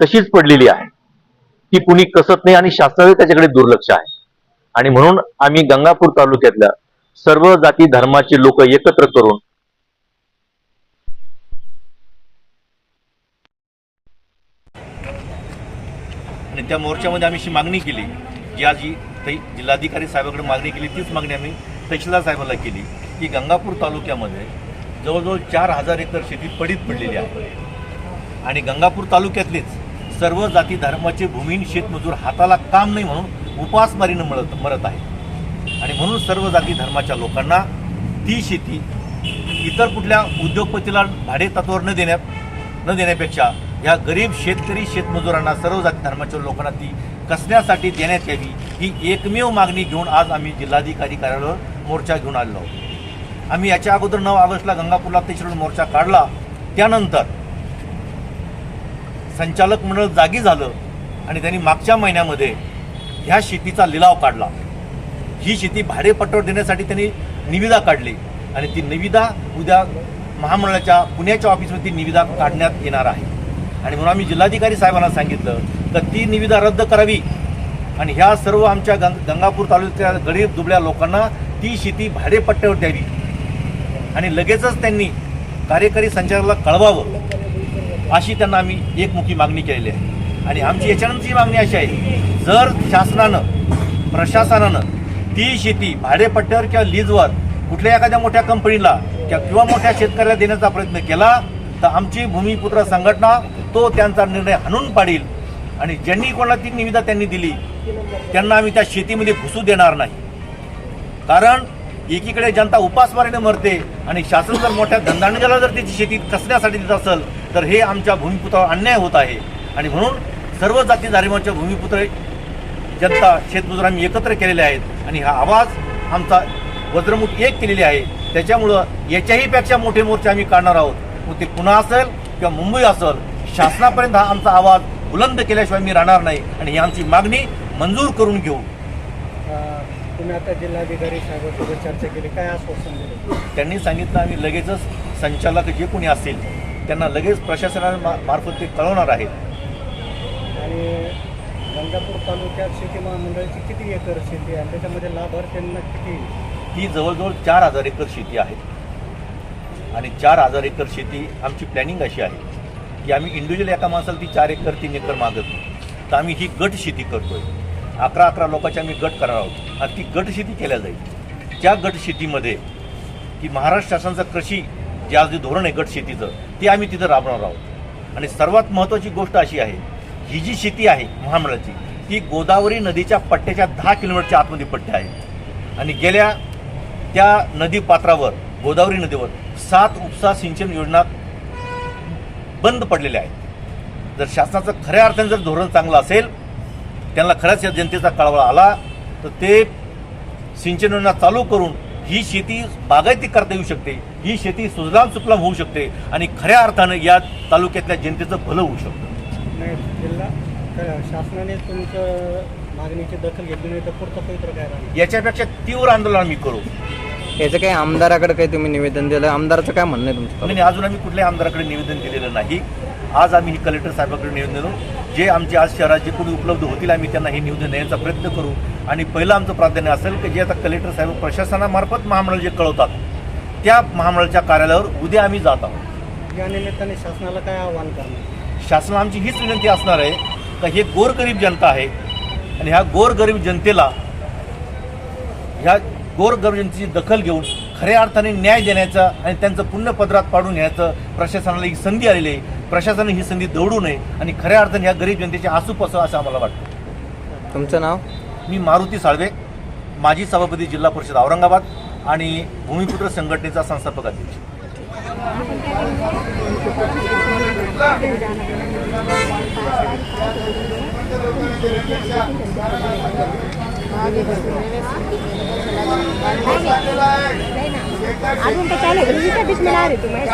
तशीच पडलेली आहे. ती कुणी कसत नाही आणि शासनाचे त्याच्याकडे दुर्लक्ष आहे. आणि म्हणून आम्ही गंगापूर तालुक्यातल्या सर्व जाती धर्माचे लोक एकत्र करून आणि त्या मोर्चामध्ये आम्ही अशी मागणी केली जी आज जिल्हाधिकारी साहेबाकडे मागणी केली तीच मागणी आम्ही तहसीलदार साहेबाला केली की गंगापूर तालुक्यामध्ये जवळजवळ चार हजार एकर शेती पडीत पडलेली आहे. आणि गंगापूर तालुक्यातलीच सर्व जाती धर्माचे भूमिहीन शेतमजूर हाताला काम नाही म्हणून उपासमारीनं मरत मरत आहे आणि म्हणून सर्व जाती धर्माच्या लोकांना ती शेती इतर कुठल्या उद्योगपतीला भाडे तत्वावर न देण्यात न देण्यापेक्षा ह्या गरीब शेतकरी शेतमजुरांना सर्व जाती धर्माच्या लोकांना ती कसण्यासाठी देण्यात यावी ही एकमेव मागणी घेऊन आज आम्ही जिल्हाधिकारी कार्यालयावर मोर्चा घेऊन आलेलो आहोत. आम्ही याच्या अगोदर नऊ ऑगस्टला गंगापूरला तिसरा मोर्चा काढला. त्यानंतर संचालक मंडळ जागी झालं आणि त्यांनी मागच्या महिन्यामध्ये ह्या शेतीचा लिलाव काढला. ही शेती भाडेपट्टावर देण्यासाठी त्यांनी निविदा काढली आणि ती निविदा उद्या महामंडळाच्या पुण्याच्या ऑफिसमध्ये ती निविदा काढण्यात येणार आहे. आणि म्हणून आम्ही जिल्हाधिकारी साहेबांना सांगितलं तर ती निविदा रद्द करावी. आणि ह्या सर्व आमच्या गंग गंगापूर तालुक्याच्या गरीब दुबळ्या लोकांना ती शेती भाडेपट्ट्यावर द्यावी. आणि लगेचच त्यांनी कार्यकारी संचालकाला कळवावं. अशी त्यांना आम्ही एकमुखी मागणी केलेली आहे. आणि आमची याच्यानंतरची मागणी अशी आहे जर शासनानं प्रशासनानं ती शेती भाडेपट्ट्यावर किंवा लीजवर कुठल्या एखाद्या मोठ्या कंपनीला किंवा मोठ्या शेतकऱ्याला देण्याचा प्रयत्न केला तर आमची भूमिपुत्र संघटना तो त्यांचा निर्णय हाणून पाडील. आणि ज्यांनी कोणाला ती निविदा त्यांनी दिली त्यांना आम्ही त्या शेतीमध्ये घुसू देणार नाही. कारण एकीकडे जनता उपासमारीने मरते आणि शासन जर मोठ्या धंदांड्याला जर त्याची शेती कसण्यासाठी देत असेल तर हे आमच्या भूमिपुत्रावर अन्याय होत आहे. आणि म्हणून सर्व जाती धर्माच्या भूमिपुत्र जनता शेतमजूर आम्ही एकत्र केलेले आहेत. आणि हा आवाज आमचा वज्रमुठ एक केलेली आहे. त्याच्यामुळं याच्याही पेक्षा मोठे मोर्चे आम्ही काढणार आहोत. मग ते पुन्हा असेल किंवा मुंबई असेल शासनापर्यंत हा आमचा आवाज बुलंद केल्याशिवाय मी राहणार नाही. आणि ही आमची मागणी मंजूर करून घेऊ. तुम्ही आता जिल्हाधिकारी साहेबांसोबत चर्चा केली. काय आश्वासन दिलं? त्यांनी सांगितलं आम्ही लगेचच संचालक जे कोणी असतील त्यांना लगेच प्रशासना मार्फत ते कळवणार आहेत. आणि गंगापूर तालुक्यात शेती महामंडळाची किती एकर शेती आहे? त्याच्यामध्ये लाभार्थ्यांना किती? ही जवळजवळ चार हजार एकर शेती आहे. आणि चार हजार एकर शेती आमची प्लॅनिंग अशी आहे की आम्ही इंडिव्हिज्युअल एका माणसाला ती चार एकर तीन एकर मागत नाही. तर आम्ही ही गट शेती करतोय. अकरा अकरा लोकांची आम्ही गट करणार आहोत. आणि ती गट शेती केल्या जाईल. त्या गट शेतीमध्ये की महाराष्ट्र शासनाचं कृषी जे आज जे धोरण आहे गट शेतीचं ते आम्ही तिथं राबवणार आहोत. आणि सर्वात महत्त्वाची गोष्ट अशी आहे ही जी शेती आहे महामंडळाची ती गोदावरी नदीच्या पट्ट्याच्या दहा किलोमीटरच्या आतमध्ये पट्टे आहे. आणि गेल्या त्या नदी पात्रावर गोदावरी नदीवर सात उपसा सिंचन योजना बंद पडलेल्या आहेत. जर शासनाचं खऱ्या अर्थाने जर धोरण चांगलं असेल त्यांना खऱ्याच या जनतेचा कळवळा आला तर ते सिंचन योजना चालू करून ही शेती बागायती करता येऊ शकते. ही शेती सुजलाम सुफलाम होऊ शकते आणि खऱ्या अर्थानं या तालुक्यातल्या जनतेचं भलं होऊ शकतं. नाही जिल्हा शासनाने तुमचं मागणीची दखल घेतली नाही तर पुढचं पवित्र काय राहणार याच्यापेक्षा तीव्र आंदोलन आम्ही करू. याचं काही आमदाराकडे काही तुम्ही निवेदन दिलं? आमदाराचं काय म्हणणं आहे तुमचं? अजून आम्ही कुठल्याही आमदाराकडे निवेदन दिलेलं नाही. आज आम्ही ही कलेक्टर साहेबांकडे निवेदन दिलो जे आमचे आज शहरात जे कोणी उपलब्ध होतील आम्ही त्यांना हे निवेदन देण्याचा प्रयत्न करू. आणि पहिलं आमचं प्राधान्य असेल की जे आता कलेक्टर साहेब प्रशासनामार्फत महामंडळ जे कळवतात त्या महामंडळाच्या कार्यालयावर उद्या आम्ही जात आहोत. या निमित्ताने शासनाला काय आव्हान करणार? शासन आमची हीच विनंती असणार आहे का हे गोरगरीब जनता आहे आणि ह्या गोरगरीब जनतेला ह्या गोरगरीब जनतेची दखल घेऊन खऱ्या अर्थाने न्याय देण्याचा आणि त्यांचं पुण्यपत्रात पाडून घ्यायचं प्रशासनाला ही संधी आलेली आहे. प्रशासनाने ही संधी दौडू नये आणि खऱ्या अर्थाने ह्या गरीब जनतेचे आसू पसव असं आम्हाला वाटतं. तुमचं नाव? मी मारुती साळवे माजी सभापती जिल्हा परिषद औरंगाबाद आणि भूमिपुत्र संघटनेचा संस्थापक अध्यक्ष. अजून तर चालू आहे. मिळणार आहे. तुम्ही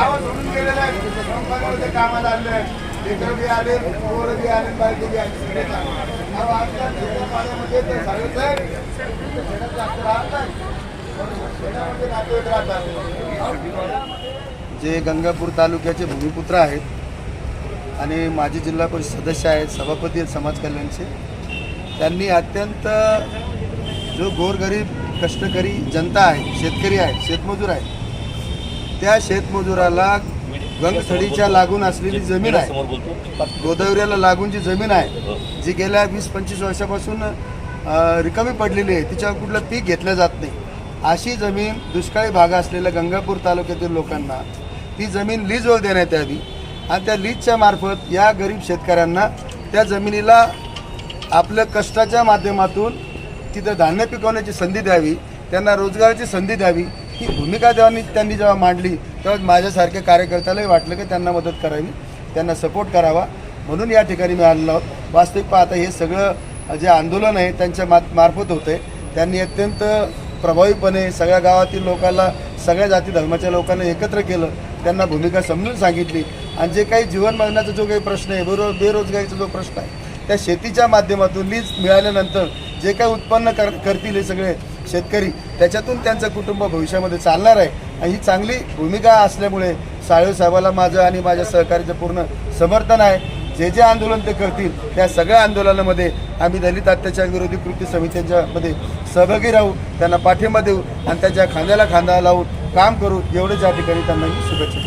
जे गंगापूर तालुक्याचे भूमिपुत्र आहेत आणि माजी जिल्हा परिषद सदस्य आहेत सभापती आहेत समाज कल्याणचे त्यांनी अत्यंत जो गोरगरीब कष्टकरी जनता आहे शेतकरी आहे शेतमजूर आहे. त्या शेतमजुराला गंगथडीच्या लागून असलेली जमीन आहे. गोदावरीला लागून जी जमीन आहे जी गेल्या वीस पंचवीस वर्षापासून रिकामी पडलेली आहे. तिच्यावर कुठलं पीक घेतलं जात नाही. अशी जमीन दुष्काळी भाग असलेल्या गंगापूर तालुक्यातील लोकांना ती जमीन लीजवर देण्यात यावी. आणि त्या लीजच्या मार्फत या गरीब शेतकऱ्यांना त्या जमिनीला आपल्या कष्टाच्या माध्यमातून तिथं धान्य पिकवण्याची संधी द्यावी त्यांना रोजगाराची संधी द्यावी ही भूमिका त्यांनी त्यांनी जेव्हा मांडली तेव्हा माझ्यासारख्या कार्यकर्त्यालाही वाटलं की त्यांना मदत करावी त्यांना सपोर्ट करावा. म्हणून या ठिकाणी मी आलेलो आहोत. वास्तविक पाहता हे सगळं जे आंदोलन आहे त्यांच्या मा मार्फत होतं आहे त्यांनी अत्यंत प्रभावीपणे सगळ्या गावातील लोकांना सगळ्या जाती धर्माच्या लोकांना एकत्र केलं. त्यांना भूमिका समजून सांगितली. आणि जे काही जीवन मागण्याचा जो काही प्रश्न आहे बेरो बेरोजगारीचा जो प्रश्न आहे त्या शेतीच्या माध्यमातून लीज मिळाल्यानंतर जे काही उत्पन्न कर करतील हे सगळे शेतकरी त्याच्यातून त्यांचं कुटुंब भविष्यामध्ये चालणार आहे. आणि ही चांगली भूमिका असल्यामुळे साळेसाहेबाला माझं आणि माझ्या सहकार्याचं पूर्ण समर्थन आहे. जे जे आंदोलन ते करतील त्या सगळ्या आंदोलनामध्ये आम्ही दलित अत्याचार विरोधी कृती समित्यांच्यामध्ये सहभागी राहू त्यांना पाठिंबा देऊ आणि त्याच्या खांद्याला खांदा लावून काम करू. एवढेच या ठिकाणी त्यांना मी शुभेच्छा